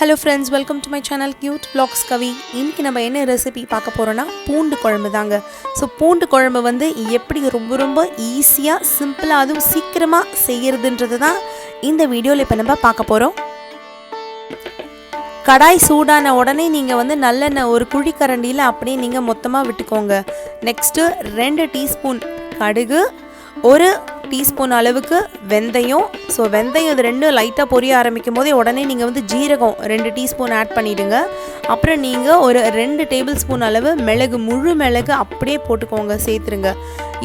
Hello friends welcome to my channel cute blogs Kavi இன்றைக்கி நம்ம என்ன ரெசிபி பார்க்க போகிறோன்னா பூண்டு குழம்பு தாங்க. ஸோ பூண்டு குழம்பு வந்து எப்படி ரொம்ப ரொம்ப ஈஸியாக சிம்பிளாக அதுவும் சீக்கிரமாக செய்கிறதுன்றது தான் இந்த வீடியோவில் இப்போ நம்ம பார்க்க போகிறோம் கடாய் சூடான உடனே நீங்கள் வந்து நல்லெண்ணெய் ஒரு குழிக்கரண்டியில் அப்படியே நீங்கள் மொத்தமாக விட்டுக்கோங்க. நெக்ஸ்ட்டு ரெண்டு டீஸ்பூன் கடுகு ஒரு டீஸ்பூன் அளவுக்கு வெந்தயம். ஸோ வெந்தயம் இது ரெண்டும் லைட்டாக பொரிய ஆரம்பிக்கும் போதே உடனே நீங்கள் வந்து ஜீரகம் ரெண்டு டீஸ்பூன் ஆட் பண்ணிவிடுங்க அப்புறம் நீங்கள் ஒரு ரெண்டு டேபிள் ஸ்பூன் அளவு மிளகு முழு மிளகு அப்படியே போட்டுக்கோங்க சேர்த்துருங்க.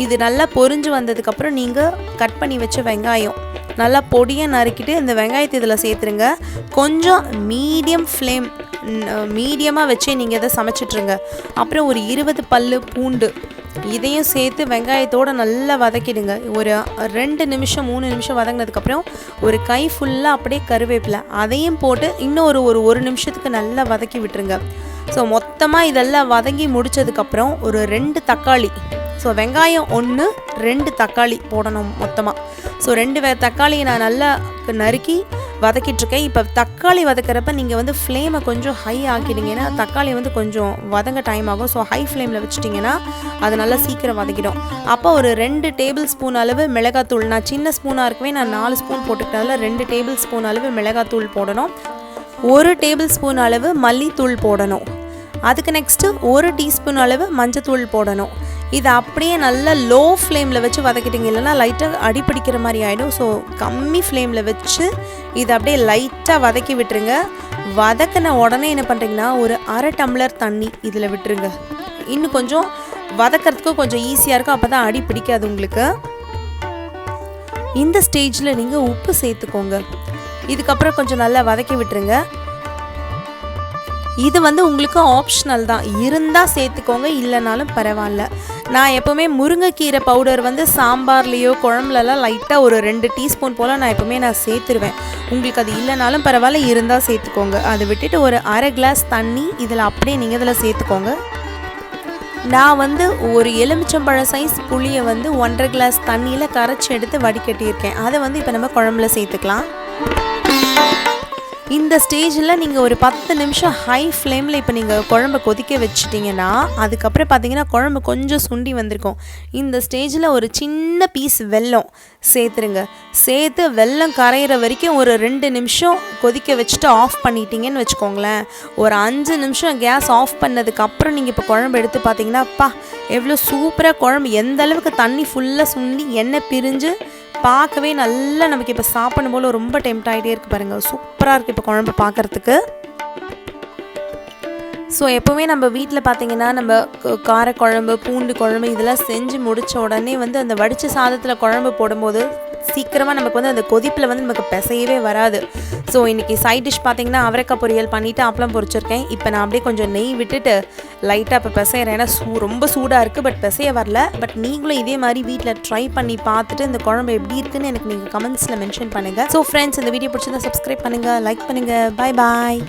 இது நல்லா பொரிஞ்சு வந்ததுக்கப்புறம் நீங்கள் கட் பண்ணி வச்ச வெங்காயம். நல்லா பொடியாக நறுக்கிட்டு இந்த வெங்காயத்தை இதில் சேர்த்துருங்க. கொஞ்சம் மீடியம் ஃப்ளேம் மீடியமாக வச்சே நீங்கள் இதை சமைச்சிட்ருங்க. அப்புறம் ஒரு இருபது பல்லு பூண்டு இதையும் சேர்த்து வெங்காயத்தோடு நல்லா வதக்கிடுங்க. ஒரு ரெண்டு நிமிஷம் மூணு நிமிஷம் வதங்கினதுக்கப்புறம் ஒரு கை ஃபுல்லாக அப்படியே கருவேப்பிலை அதையும் போட்டு இன்னும் ஒரு ஒரு ஒரு நிமிஷத்துக்கு நல்லா வதக்கி விட்டுருங்க. ஸோ மொத்தமாக இதெல்லாம் வதங்கி முடிச்சதுக்கப்புறம் ஒரு ரெண்டு தக்காளி. ஸோ வெங்காயம் ஒன்று ரெண்டு தக்காளி போடணும் மொத்தமாக ஸோ ரெண்டு வே தக்காளியை நான் நல்லா நறுக்கி வதக்கிட்டுருக்கேன். இப்போ தக்காளி வதக்கிறப்ப நீங்கள் வந்து ஃப்ளேமை கொஞ்சம் ஹை ஆக்கிட்டீங்கன்னா தக்காளி வந்து கொஞ்சம் வதங்க டைம் ஆகும். ஸோ ஹை ஃப்ளேமில் வச்சுட்டிங்கன்னா அது நல்லா சீக்கிரம் வதக்கிடும். அப்போ ஒரு ரெண்டு டேபிள் ஸ்பூன் அளவு மிளகாத்தூள் நான் சின்ன ஸ்பூனாக இருக்கவே நான் நாலு ஸ்பூன் போட்டுக்கிட்டதில் ரெண்டு டேபிள் ஸ்பூன் அளவு மிளகாத்தூள் போடணும். ஒரு டேபிள் ஸ்பூன் அளவு மல்லித்தூள் போடணும். அதுக்கு நெக்ஸ்ட்டு ஒரு டீஸ்பூன் அளவு மஞ்சத்தூள் போடணும். இதை அப்படியே நல்லா லோ ஃப்ளேமில் வச்சு வதக்கிட்டீங்க. இல்லைன்னா லைட்டாக அடிப்பிடிக்கிற மாதிரி ஆகிடும் ஸோ கம்மி ஃப்ளேமில் வச்சு இதை அப்படியே லைட்டாக வதக்கி விட்டுருங்க. வதக்கின உடனே என்ன பண்ணுறீங்கன்னா ஒரு அரை டம்ளர் தண்ணி இதில் விட்டுருங்க. இன்னும் கொஞ்சம் வதக்கிறதுக்கு கொஞ்சம் ஈஸியாக இருக்கும். அப்போ தான் அடி பிடிக்காது உங்களுக்கு. இந்த ஸ்டேஜில் நீங்கள் உப்பு சேர்த்துக்கோங்க. இதுக்கப்புறம் கொஞ்சம் நல்லா வதக்கி விட்டுருங்க. இது வந்து உங்களுக்கு ஆப்ஷனல் தான். இருந்தால் சேர்த்துக்கோங்க இல்லைனாலும் பரவாயில்ல. நான் எப்போவுமே முருங்கைக்கீரை பவுடர் வந்து சாம்பார்லேயோ குழம்புலலாம் லைட்டாக ஒரு ரெண்டு டீஸ்பூன் போல் நான் எப்போவுமே நான் சேர்த்துருவேன். உங்களுக்கு அது இல்லைனாலும் பரவாயில்ல இருந்தால் சேர்த்துக்கோங்க. அதை விட்டுட்டு ஒரு அரை கிளாஸ் தண்ணி இதில் அப்படியே நீங்கள் இதில் சேர்த்துக்கோங்க. நான் வந்து ஒரு எலுமிச்சம்பழம் சைஸ் புளியை வந்து ஒன்றரை கிளாஸ் தண்ணியில் கரைச்சி எடுத்து வடிகட்டியிருக்கேன். அதை வந்து இப்போ நம்ம குழம்புல சேர்த்துக்கலாம். இந்த ஸ்டேஜில் நீங்கள் ஒரு பத்து நிமிஷம் ஹை ஃப்ளேமில் இப்போ நீங்கள் குழம்பு கொதிக்க வச்சிட்டிங்கன்னா அதுக்கப்புறம் பார்த்தீங்கன்னா குழம்பு கொஞ்சம் சுண்டி வந்திருக்கும். இந்த ஸ்டேஜில் ஒரு சின்ன பீஸ் வெல்லம் சேர்த்துருங்க. சேர்த்து வெல்லம் கரையிற வரைக்கும் ஒரு ரெண்டு நிமிஷம் கொதிக்க வச்சுட்டு ஆஃப் பண்ணிட்டீங்கன்னு வச்சுக்கோங்களேன். ஒரு அஞ்சு நிமிஷம் கேஸ் ஆஃப் பண்ணதுக்கப்புறம் நீங்கள் இப்போ குழம்பு எடுத்து பார்த்தீங்கன்னா அப்பா எவ்வளோ சூப்பராக குழம்பு. எந்த அளவுக்கு தண்ணி ஃபுல்லாக சுண்டி எண்ணெய் பிரிஞ்சு பார்க்கவே நல்லா நமக்கு இப்போ சாப்பிடும் போல ரொம்ப டெம்ட் ஆகிட்டே இருக்குது பாருங்கள் சூப்பராக இருக்குது இப்போ குழம்பு பார்க்குறதுக்கு. ஸோ எப்போவுமே நம்ம வீட்டில் பார்த்தீங்கன்னா நம்ம காரக்குழம்பு பூண்டு குழம்பு இதெல்லாம் செஞ்சு முடித்த உடனே வந்து அந்த வடித்த சாதத்தில் குழம்பு போடும்போது சீக்கிரமாக நமக்கு வந்து அந்த கொதிப்பில் வந்து நமக்கு பிசையவே வராது. ஸோ இன்றைக்கி சைட் டிஷ் பார்த்தீங்கன்னா அவரைக்காய் பொரியல் பண்ணிவிட்டு அப்பளம் பொரிச்சிருக்கேன். இப்போ நான் அப்படியே கொஞ்சம் நெய் விட்டுட்டு லைட்டாக இப்போ பிசையிறேன். ஏன்னா சூ ரொம்ப சூடாக இருக்குது பட் பிசைய வரல. பட் நீங்களும் இதே மாதிரி வீட்டில் ட்ரை பண்ணி பார்த்துட்டு இந்த குழம்பு எப்படி இருக்குன்னு எனக்கு நீங்கள் கமெண்ட்ஸில் மென்ஷன் பண்ணுங்கள் ஸோ ஃப்ரெண்ட்ஸ் இந்த வீடியோ பிடிச்சிருந்தா சப்ஸ்கிரைப் பண்ணுங்கள் லைக் பண்ணுங்கள் பை பாய்